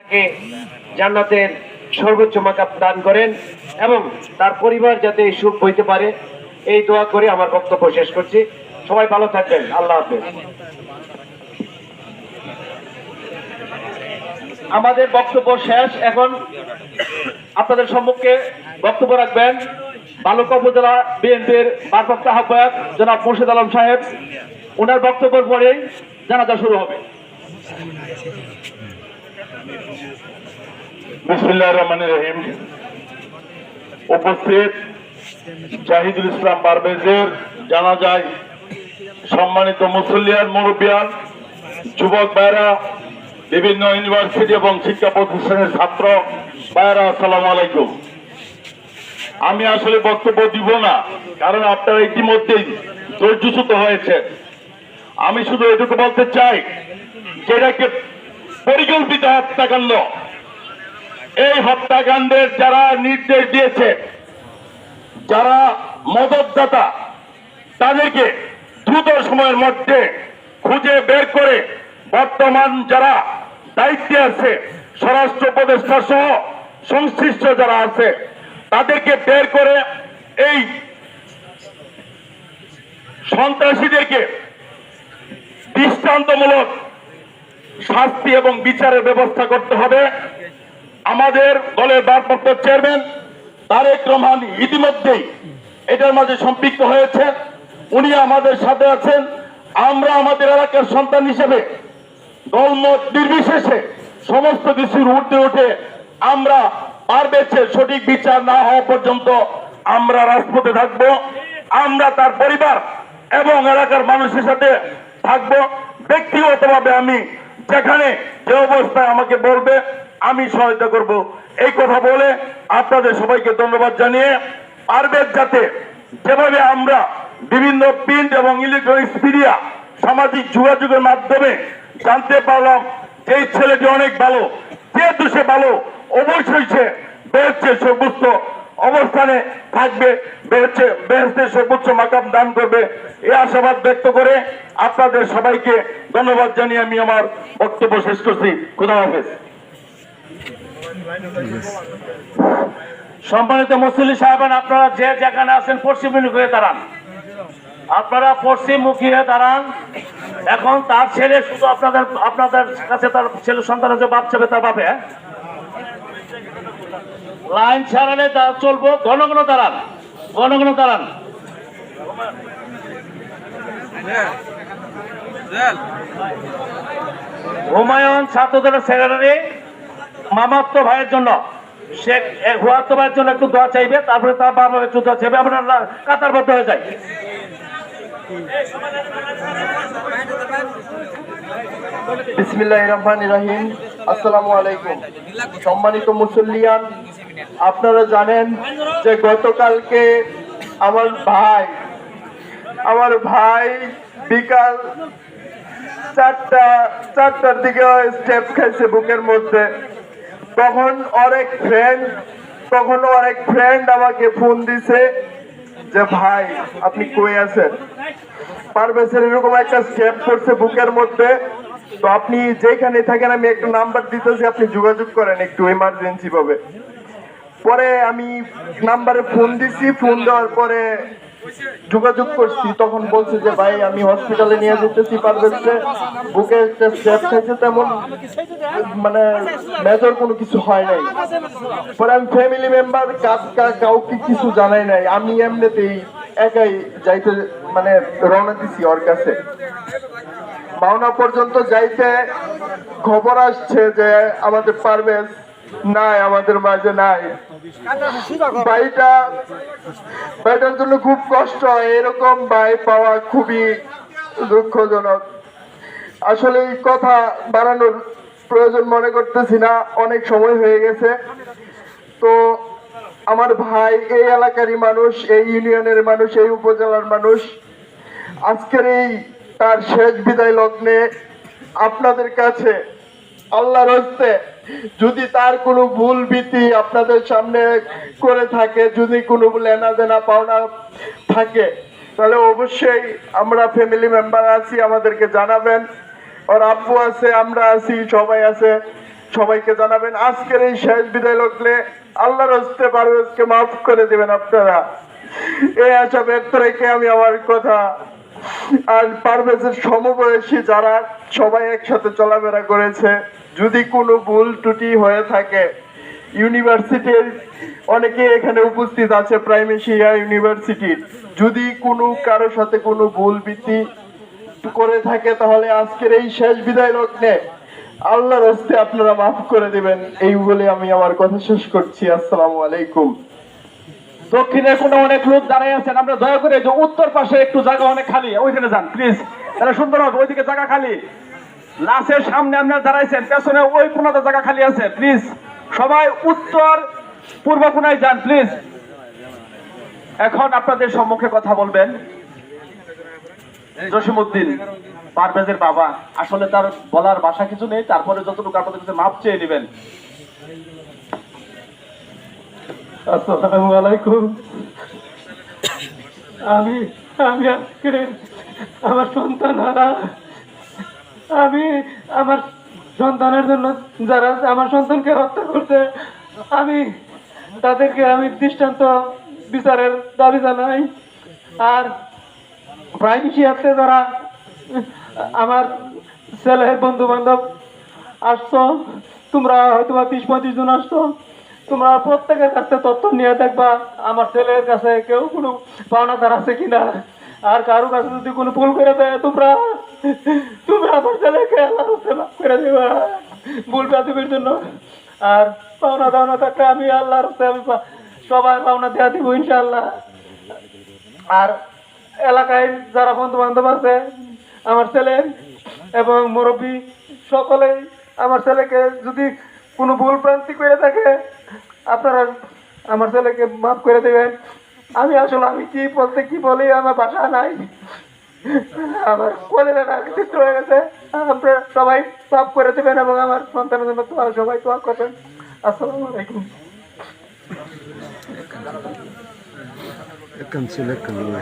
তাকে জান্নাতের সর্বোচ্চ মাকাপ দান করেন এবং তার পরিবার যাতে এই সুখ বইতে পারে, এই দোয়া করে আমার বক্তব্য শেষ করছি। সবাই ভালো থাকবেন। আল্লাহ হাফেজ। আমাদের বক্তব্য শেষ। এখন আপনাদের সম্মুখে বক্তব্য রাখবেন বালুকা উপজেলা বিএনপির ভারপ্রাপ্ত আহ্বায়ক জনাব মুর্শিদ আলম সাহেব। ওনার বক্তব্যের পরেই জানাজা শুরু হবে। উপস্থিত জাহিদুল ইসলাম পারভেজের জানা যায় সম্মানিত মুসল্লিয়ান মুরব্বিয়ান, যুবক ভাইরা বিভিন্ন ইউনিভার্সিটি এবং শিক্ষা প্রতিষ্ঠানের ছাত্র ভাইরা আসসালামু আলাইকুম। আমি আসলে বক্তব্য দিব না, কারণ আপনারা ইতিমধ্যেই ধৈর্যচ্যুত হয়েছে আমি শুধু এটুকু বলতে চাই, যেটাকে পরিকল্পিত হত্যাকাণ্ড এই হত্যাকাণ্ডের যারা নির্দেশ দিয়েছে, যারা মদতদাতা, তাদেরকে দ্রুত সময়ের মধ্যে খুঁজে বের করে বর্তমান যারা দায়িত্বে আছে, স্বরাষ্ট্র উপদেষ্টা সহ সংশ্লিষ্ট যারা আছে, তাদেরকে বের করে এই সন্ত্রাসীদেরকে দৃষ্টান্তমূলক শাস্তি এবং বিচারের ব্যবস্থা করতে হবে। আমাদের দলের ভারপ্রাপ্ত চেয়ারম্যান তারেক রহমান ইতিমধ্যেই এটার মাঝে সম্পৃক্ত হয়েছে। উনি আমাদের সাথে আছেন। আমরা আমাদের এলাকার সন্তান হিসেবে দলমত নির্বিশেষে সমস্ত কিছুর উঠতে উঠে আমরা পারবেছে সঠিক বিচার না হওয়া পর্যন্ত আমরা রাজপথে থাকব। আমরা তার পরিবার এবং এলাকার মানুষের সাথে থাকব। ব্যক্তিগতভাবে আমি যেখানে যে অবস্থায় আমাকে বলবে, আমি সহায়তা করব। এই কথা বলে আপনাদের সবাইকে ধন্যবাদ জানিয়ে পারবেন যাতে যেভাবে আমরা বিভিন্ন প্রিন্ট এবং ইলেকট্রনিক্স মিডিয়া সামাজিক যোগাযোগের মাধ্যমে জানতে পারলাম যে ছেলেটি অনেক ভালো, যেহেতু সে ভালো, অবশ্যই সে বেহেস্টের সর্বোচ্চ অবস্থানে থাকবে বেহেস্টে বেহেস্টের সর্বোচ্চ মাকাম দান করবে। এই আশাবাদ ব্যক্ত করে আপনাদের সবাইকে ধন্যবাদ জানিয়ে আমি আমার বক্তব্য শেষ করছি। খুদা হাফেজ। সম্মানিত মুসল্লি সাহেবান, আপনারা যে যেখানে আছেন, পশ্চিমমুখী হয়ে দাঁড়ান। আপনারা পশ্চিমমুখী হয়ে দাঁড়ান। এখন তার ছেলে শুধু আপনাদের আপনাদের কাছে তার ছেলে সন্তান আছে বাপ চাবে তার বাপে হ্যাঁ? লাইন ছাড়ালে তা চলবো, ঘন ঘন দাঁড়ান, ঘন ঘন দাঁড়ান। হুমায়ুন ছাত্রদের সেক্রেটারি মামাত্ম ভাইয়ের জন্য। শেখ হুয়াত্ম ভাইয়ের জন্য একটু দোয়া চাইবে, তারপরে তার বাবা একটু দোয়া চাইবে আমরা কাতারবদ্ধ হয়ে যাই। বিসমিল্লাহ রহমান রহিম। আসসালামু আলাইকুম। সম্মানিত মুসল্লিয়ান আপনারা জানেন যে গতকালকে আমার ভাই আমার ভাই বিকাল চারটা, চারটার দিকে স্টেপ খাইছে বুকের মধ্যে। তখন অনেক ফ্রেন্ড তখন অনেক ফ্রেন্ড আমাকে ফোন দিছে যে, ভাই, আপনি কই আছেন? পারভেজের এরকম একটা স্টেপ করছে বুকের মধ্যে। তো আপনি যেখানে থাকেন, আমি একটা নাম্বার দিতেছি, আপনি যোগাযোগ করেন একটু ইমার্জেন্সি ভাবে। পরে আমি নাম্বারে ফোন দিছি ফোন দেওয়ার পরে যোগাযোগ করছি। তখন বলছে যে, ভাই, আমি হসপিটালে নিয়ে যেতেছি পারভেজকে বুকে স্টেপ খাইছে তেমন মানে মেজর কোনো কিছু হয় নাই। পরে আমি ফ্যামিলি মেম্বার কাজ কাউকে কিছু জানাই নাই। আমি এমনিতেই একাই যাইতে মানে রওনা দিছি ওর কাছে। মাওনা পর্যন্ত যাইতে খবর আসছে যে, আমাদের পারভেজ নাই, আমাদের মাঝে নাই। ভাইটা, ভাইটার জন্য খুব কষ্ট এরকম ভাই পাওয়া খুবই দুঃখজনক। আসলে এই কথা বাড়ানোর প্রয়োজন মনে করতেছি না, অনেক সময় হয়ে গেছে। তো আমার ভাই, এই এলাকারই মানুষ, এই ইউনিয়নের মানুষ, এই উপজেলার মানুষ। আজকের এই তার শেষ বিদায় লগ্নে আপনাদের কাছে আল্লাহর হস্তে যদি তার কোনো ভুল ভীতি আপনাদের সামনে করে থাকে, যদি কোনো লেনা দেনা পাওনা থাকে, তাহলে অবশ্যই আমরা ফ্যামিলি মেম্বার আছি, আমাদেরকে জানাবেন। ওর আব্বু আছে, আমরা আছি, সবাই আছে, সবাইকে জানাবেন। আজকের এই শেষ বিদায় লগ্নে আল্লাহর হস্তে পারভেজকে মাফ করে দেবেন আপনারা। এই আশা ব্যক্ত রেখে আমি আমার কথা আর পারভেজের সমবয়সী যারা সবাই একসাথে চলাফেরা করেছে, যদি কোনো ভুল ত্রুটি হয়ে থাকে, ইউনিভার্সিটির অনেকে এখানে উপস্থিত আছে, প্রাইমেশিয়া ইউনিভার্সিটির। যদি কোনো কারও সাথে কোনো ভুল বৃত্তি করে থাকে, তাহলে আজকের এই শেষ বিদায় লগ্নে আল্লাহর হস্তে আপনারা মাফ করে দিবেন। এই বলে আমি আমার কথা শেষ করছি। আসসালামু আলাইকুম। দক্ষিণে কোনো অনেক লোক দাঁড়াই আছেন। আমরা দয়া করে যে উত্তর পাশে একটু জায়গা অনেক খালি। ওইখানে যান প্লিজ তাহলে সুন্দর হবে, ওইদিকে জায়গা খালি। লাশের সামনে আপনারা দাঁড়াইছেন, পেছনে ওই কোনাতে জায়গা খালি আছে প্লিজ সবাই উত্তর পূর্ব কোনায় যান প্লিজ এখন আপনাদের সম্মুখে কথা বলবেন জসিমউদ্দিন পারভেজের বাবা। আসলে তার বলার ভাষা কিছু নেই, তারপরে যতটুকু আপনাদের কাছে মাপ চেয়ে নেবেন। আসসালামু আলাইকুম। আমি আমি আজকে আমার সন্তান হারা আমি আমার সন্তানের জন্য যারা আমার সন্তানকে হত্যা করছে, আমি তাদেরকে আমি দৃষ্টান্ত বিচারের দাবি জানাই। আর প্রাইম শিয়াতে যারা আমার ছেলের বন্ধু বান্ধব আসছো, তোমরা হয়তো বা পঁয়ত্রিশ জন আসছো। তোমরা প্রত্যেকের কাছে তথ্য নিয়ে দেখবা, আমার ছেলের কাছে কেউ কোনো পাওনাদার আছে কিনা? আর কারও কাছে যদি কোনো ভুল করে দেয়, তোমরা তোমরা আমার ছেলেকে আল্লাহ মাফ করে দেবা। ভুল প্রাথমিকের জন্য। আর পাওনা দাওনা থাকলে আমি আল্লাহ রাস্তায় আমি সবাই পাওনা দেওয়া দিব ইনশাআল্লাহ। আর এলাকায় যারা বন্ধু বান্ধব আছে, আমার ছেলে এবং মুরব্বী, সকলেই আমার ছেলেকে যদি কোনো ভুল প্রান্তি করে থাকে আপনারা আমার ছেলেকে মাফ করে দেবেন। আমি আসলে আমি কি বলতে কি বলি আমার ভাষা নাই। আমার কলেজা চিত্র হয়ে গেছে। আপনারা সবাই মাফ করে দেবেন এবং আমার সন্তানের জন্য তোমার সবাই তোয়া করবেন। আসসালামু আলাইকুম। Cancela, cancela.